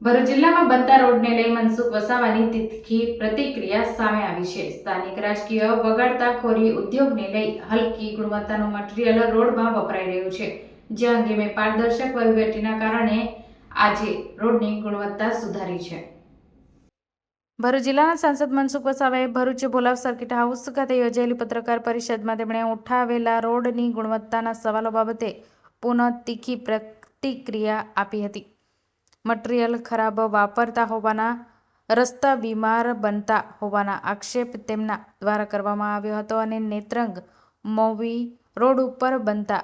ભરૂચ જિલ્લામાં બનતા રોડને લઈ મનસુખ વસાવાની તીખી પ્રતિક્રિયા સામે આવી છે. સ્થાનિક રાજકીય વગાડતા ખોરી ઉદ્યોગને લઈ હલકી ગુણવત્તાનું મટીરીયલ રોડમાં વપરાઈ રહ્યું છે. જે અંગે મેં પારદર્શક વહીવટીના કારણે આજે રોડની ગુણવત્તા સુધારી છે. ભરૂચ જિલ્લાના સાંસદ મનસુખ વસાવાએ ભરૂચ ભોલાવ સર્કિટ હાઉસ ખાતે યોજાયેલી પત્રકાર પરિષદમાં તેમણે ઉઠાવેલા રોડની ગુણવત્તાના સવાલો બાબતે પુનઃ તીખી પ્રતિક્રિયા આપી હતી. મટીરિયલ ખરાબ વાપરતા હોવાના, રસ્તા બીમાર બનતા હોવાના આક્ષેપ તેમના દ્વારા કરવામાં આવ્યો હતો અને નેત્રંગ મોવી રોડ ઉપર બનતા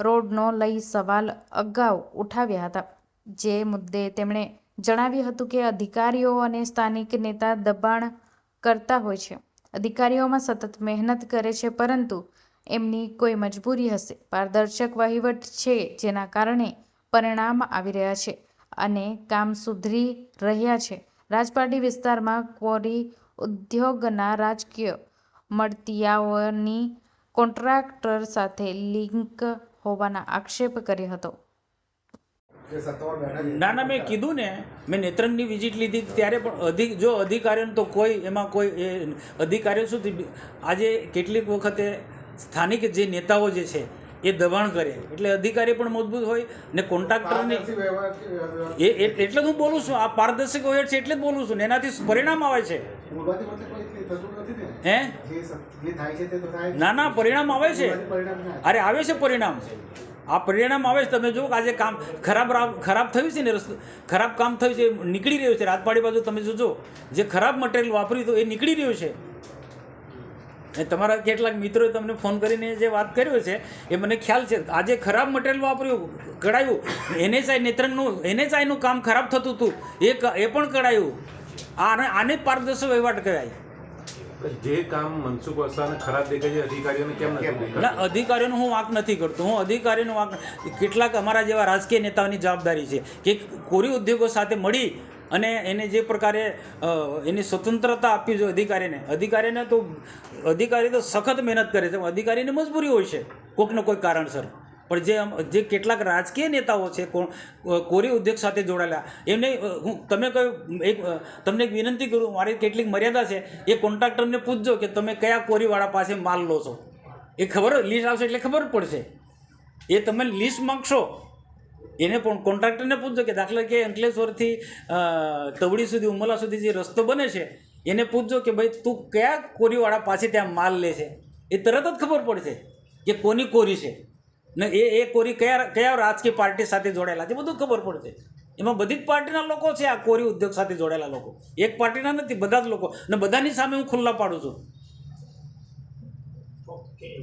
રોડનો લઈ સવાલ અગાઉ ઉઠાવ્યા હતા. જે મુદ્દે તેમણે જણાવ્યું હતું કે અધિકારીઓ અને સ્થાનિક નેતા દબાણ કરતા હોય છે. અધિકારીઓમાં સતત મહેનત કરે છે, પરંતુ એમની કોઈ મજબૂરી હશે. પારદર્શક વહીવટ છે જેના કારણે પરિણામ આવી રહ્યા છે. અને કામ સુધરી રહ્યા છે. રાજપાટી વિસ્તારમાં ક્વોરી ઉદ્યોગના રાજકીય મળતિયાઓની કોન્ટ્રાક્ટર સાથે લિંક હોવાના આક્ષેપ કર્યો હતો. ના ના મેં કીધું ને મેં નેત્રંગની વિઝિટ લીધી ત્યારે પણ અધિક જો અધિકારીઓને તો કોઈ એમાં કોઈ એ અધિકારીઓ સુધી આજે કેટલીક વખતે સ્થાનિક જે નેતાઓ જે છે એ દબાણ કરે. એટલે અધિકારી પણ મજબૂત હોય ને કોન્ટ્રાક્ટરની એ એટલે હું બોલું છું. આ પારદર્શક હોય છે એટલે જ બોલું છું ને એનાથી પરિણામ આવે છે. હે. ના ના પરિણામ આવે છે. અરે આવે છે પરિણામ. આ પરિણામ આવે છે. તમે જો આજે કામ ખરાબ ખરાબ થયું છે ને રસ્તો ખરાબ કામ થયું છે નીકળી રહ્યું છે. રાતપાડી બાજુ તમે જોજો. જે ખરાબ મટીરિયલ વાપર્યું તો એ નીકળી રહ્યું છે. તમારા કેટલાક મિત્રોએ તમને ફોન કરીને જે વાત કર્યો છે એ મને ખ્યાલ છે. આજે ખરાબ મટીરિયલ વાપર્યું કઢાયું. એનએચઆઈ નેત્રંગનું એનએચઆઈનું કામ ખરાબ થતું હતું. એ એ પણ કઢાયું. આને આને પારદર્શક વહીવટ કહેવાય. જે કામ મનસુખ વસાવાને ખરાબ દેખાય છે અધિકારીઓને કેમ નથી ના અધિકારીઓનો હું વાંક નથી કરતો. હું અધિકારીનો વાંક કેટલાક અમારા જેવા રાજકીય નેતાઓની જવાબદારી છે કે કોરી ઉદ્યોગો સાથે મળી અને એને જે પ્રકારે એની સ્વતંત્રતા આપવી જોઈએ અધિકારીને. અધિકારીને તો, અધિકારી તો સખત મહેનત કરે છે અધિકારીની મજબૂરી હોય છે કોઈકને કોઈ કારણસર. પણ જે જે કેટલાક રાજકીય નેતાઓ છે કોરી ઉદ્યોગ સાથે જોડાયેલા, એમને હું, તમે કહ્યું એક તમને એક વિનંતી કરું, મારી કેટલીક મર્યાદા છે, એ કોન્ટ્રાક્ટરને પૂછજો કે તમે કયા કોરીવાળા પાસે માલ લો છો. એ ખબર, લિસ્ટ આવશે એટલે ખબર પડશે. એ તમે લિસ્ટ માંગશો એને પણ કોન્ટ્રાક્ટરને પૂછજો કે દાખલા કે અંકલેશ્વરથી તવડી સુધી, ઉમલા સુધી જે રસ્તો બને છે, એને પૂછજો કે ભાઈ તું કયા કોરીવાળા પાસે ત્યાં માલ લે છે? એ તરત જ ખબર પડશે કે કોની કોરી છે. ને એ એ કોરી કયા કયા રાજકીય પાર્ટી સાથે જોડાયેલા છે, બધું ખબર પડશે. એમાં બધી જ પાર્ટીના લોકો છે, આ કોરી ઉદ્યોગ સાથે જોડાયેલા લોકો. એક પાર્ટીના નથી, બધા જ લોકો. ને બધાની સામે હું ખુલ્લા પાડું છું.